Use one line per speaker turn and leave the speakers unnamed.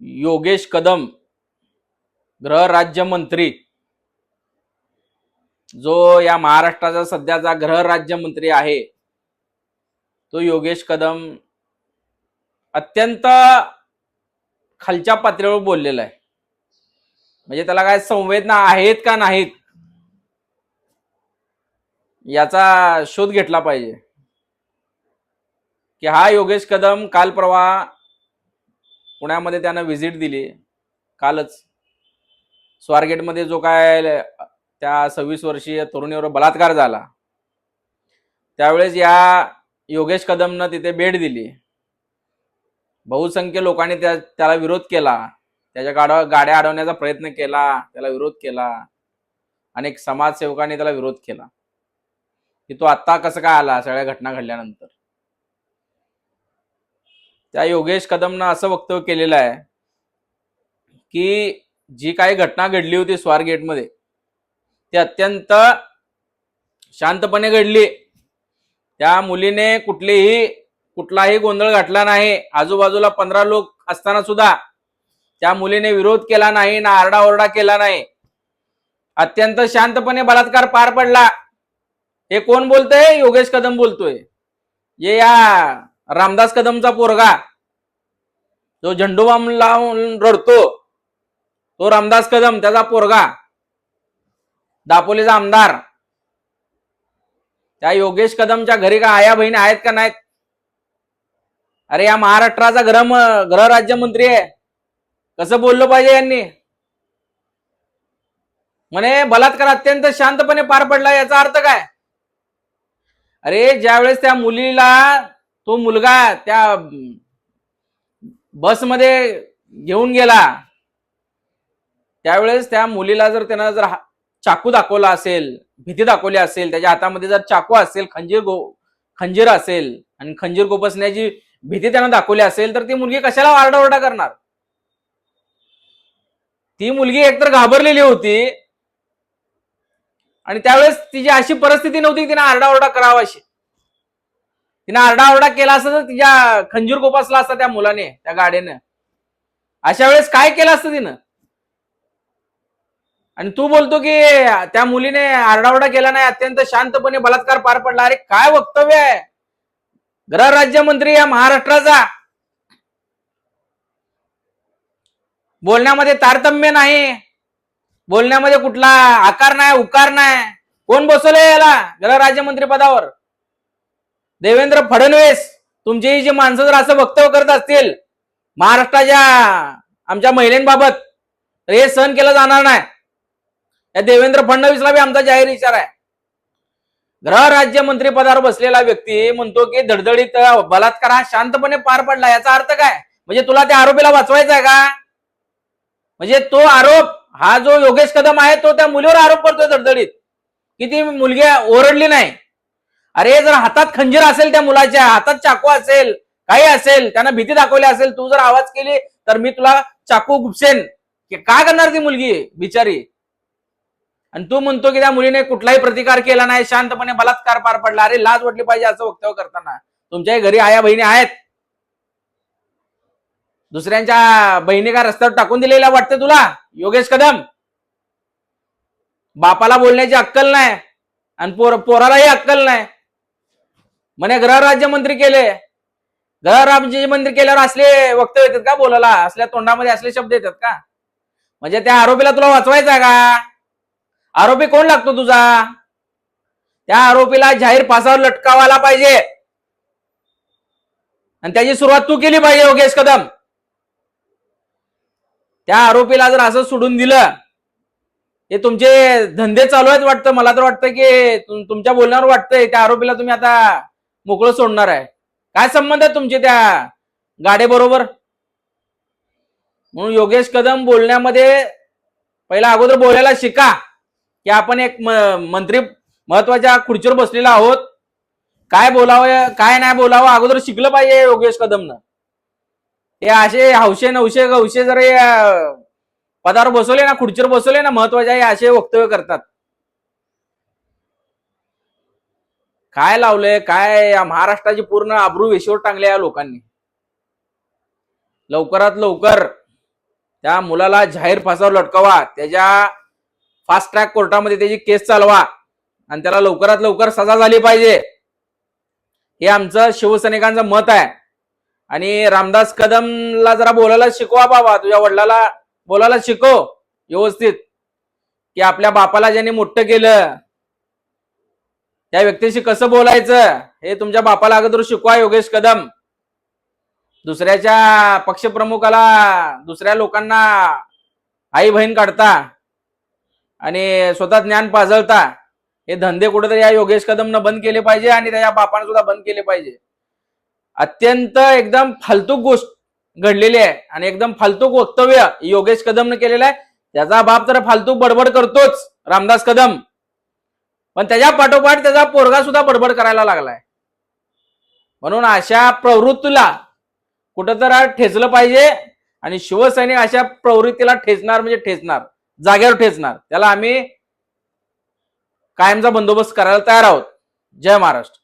योगेश कदम गृहराज्यमंत्री जो या महाराष्ट्राचा सध्याचा गृहराज्यमंत्री आहे तो योगेश कदम अत्यंत खालच्या पातळीवर बोललेला आहे. म्हणजे त्याला काय संवेदना आहेत का नाहीत याचा शोध घेतला पाहिजे. की हा योगेश कदम काल परवा पुण्यामध्ये त्यानं व्हिजिट दिली. कालच. स्वारगेटमध्ये जो काय त्या सव्वीस वर्षीय तरुणीवर बलात्कार झाला. त्यावेळेस या योगेश कदमनं तिथे भेट दिली. बहुसंख्य लोकांनी त्या त्याला विरोध केला. त्याच्या गाड्या गाड्या अडवण्याचा प्रयत्न केला. त्याला विरोध केला. अनेक समाजसेवकांनी त्याला विरोध केला. की तो आत्ता कसं काय आला? सगळ्या घटना घडल्यानंतर. त्या योगेश कदमनं असं वक्तव्य केलेलं आहे की जी काही घटना घडली होती स्वारगेटमध्ये ती अत्यंत शांतपणे घडली. त्या मुलीने कुठलीही कुठलाही गोंधळ घातला नाही. आजूबाजूला पंधरा लोक असताना सुद्धा त्या मुलीने विरोध केला नाही ना आरडाओरडा केला नाही. अत्यंत शांतपणे बलात्कार पार पडला. हे कोण बोलतय? योगेश कदम बोलतोय. ये या. रामदास कदमचा पोरगा. जो झंडूबाम लावून रडतो तो रामदास कदम त्याचा पोरगा. दापोलीचा आमदार. त्या योगेश कदमच्या घरी का आया बहिणी आहेत का नाहीत? अरे या महाराष्ट्राचा गृह गृहराज्यमंत्री आहे. कसं बोललं पाहिजे यांनी? म्हणे बलात्कार अत्यंत शांतपणे पार पडला याचा अर्थ काय? अरे ज्यावेळेस त्या मुलीला तो मुलगा त्या बसमध्ये घेऊन गेला. त्यावेळेस त्या मुलीला जर त्यानं जर चाकू दाखवला असेल भीती दाखवली असेल त्याच्या हातामध्ये जर चाकू असेल खंजीर गो खंजीर असेल आणि खंजीर गोपसण्याची भीती त्यानं दाखवली असेल तर ती मुलगी कशाला आरडाओरडा करणार? ती मुलगी एकतर घाबरलेली होती आणि त्यावेळेस तिची अशी परिस्थिती नव्हती की तिने आरडाओरडा करावा अशी. तिने आरडाओरडा केला असता तर तिच्या खंजीर गोपासला असता त्या मुलाने त्या गाडीनं. अशा वेळेस काय केलं असतं तिनं? आणि तू बोलतो की त्या मुलीने आरडाओरडा केला नाही अत्यंत शांतपणे बलात्कार पार पडला. अरे काय वक्तव्य आहे? गृहराज्यमंत्री या महाराष्ट्राचा. बोलण्यामध्ये तारतम्य नाही. बोलण्यामध्ये कुठला आकार नाही उकार नाही. कोण बसवलंय याला? गृहराज्यमंत्री पदावर. देवेंद्र फडणवीस तुमची जी माणसं जर असं वक्तव्य करत असतील महाराष्ट्राच्या आमच्या महिलांबाबत तर हे सहन केलं जाणार नाही. या देवेंद्र फडणवीसला बी आमचा जाहीर इशारा आहे. गृहराज्य पदावर बसलेला व्यक्ती म्हणतो की धडधडीत बलात्कार हा शांतपणे पार पडला याचा अर्थ काय? म्हणजे तुला त्या आरोपीला वाचवायचा आहे का? म्हणजे तो आरोप हा जो योगेश कदम आहे तो त्या मुलीवर आरोप करतोय धडधडीत. की ती मुलगी ओरडली नाही. अरे जर हातात खंजीर असेल त्या मुलाच्या हातात चाकू असेल काही असेल त्यांना भीती दाखवली असेल तू जर आवाज केली तर मी तुला चाकू गुपसेन का करणार ती मुलगी बिचारी? आणि तू म्हणतो की त्या मुलीने कुठलाही प्रतिकार केला नाही शांतपणे बलात्कार पार पडला. अरे लाज वाटली पाहिजे असं वक्तव्य करताना. तुमच्याही घरी आया बहिणी आहेत. दुसऱ्यांच्या बहिणी का रस्त्यावर टाकून दिलेल्या वाटतं तुला? योगेश कदम. बापाला बोलण्याची अक्कल नाही. आणि पोर पोरालाही अक्कल नाही. म्हणे गृहराज्यमंत्री केले. गृहराज्यमंत्री केल्यावर असले वक्तव्य येतात का बोलायला? असल्या तोंडामध्ये असले शब्द येतात का? म्हणजे त्या आरोपीला तुला वाचवायचा का? आरोपी कोण लागतो तुझा? त्या आरोपीला जाहीर फासावर लटकावायला पाहिजे. आणि त्याची सुरुवात तू केली पाहिजे योगेश कदम. त्या आरोपीला जर असं सोडून दिलं हे तुमचे धंदे चालू आहेत वाटतं? मला तर वाटतं की तुमच्या बोलण्यावर वाटतंय. त्या आरोपीला तुम्ही आता मोकळं सोडणार आहे. काय संबंध आहे तुमचे त्या गाडेबरोबर? म्हणून योगेश कदम बोलण्यामध्ये पहिला अगोदर बोलायला शिका की आपण एक मंत्री महत्त्वाच्या खुर्चीवर बसलेला आहोत. काय बोलावं काय नाही बोलावं अगोदर शिकलं पाहिजे योगेश कदमनं. हे असे हौशे नवशे गवशे जर पदावर बसवले ना खुर्चीवर बसवले ना महत्त्वाच्या हे असे वक्तव्य करतात. काय लावलंय? काय या महाराष्ट्राची पूर्ण आबरू वेशीवर टांगल्या या लोकांनी? लवकरात लवकर त्या मुलाला जाहीर फासावर लटकवा. त्याच्या फास्ट ट्रॅक कोर्टामध्ये त्याची केस चालवा. आणि त्याला लवकरात लवकर सजा झाली पाहिजे. हे आमचं शिवसैनिकांचं मत आहे. आणि रामदास कदमला जरा बोलायला शिकवा बाबा. तुझ्या वडिलाला बोलायला शिकव. व्यवस्थित. की आपल्या बापाला ज्यांनी मोठं केलं त्या व्यक्तीशी कसं बोलायचं? हे तुमच्या बापाला अगोदर शिकवा योगेश कदम. दुसऱ्याच्या पक्षप्रमुखाला दुसऱ्या लोकांना आई बहीण काढता आणि स्वतः ज्ञान पाजळता. हे धंदे कुठेतरी या योगेश कदमनं बंद केले पाहिजे आणि त्याच्या बापानं सुद्धा बंद केले पाहिजे. अत्यंत एकदम फालतूक गोष्ट घडलेली आहे आणि एकदम फालतूक वक्तव्य योगेश कदमनं केलेलं आहे. त्याचा बाप तर फालतूक बडबड करतोच रामदास कदम. पण त्याच्या पाठोपाठ त्याचा पोरगा सुद्धा बडबड करायला लागलाय. म्हणून अशा प्रवृत्तीला कुठं तर ठेचलं पाहिजे आणि शिवसैनिक अशा प्रवृत्तीला ठेचणार म्हणजे ठेचणार जागेवर ठेचणार. त्याला आम्ही कायमचा बंदोबस्त करायला तयार आहोत. जय महाराष्ट्र.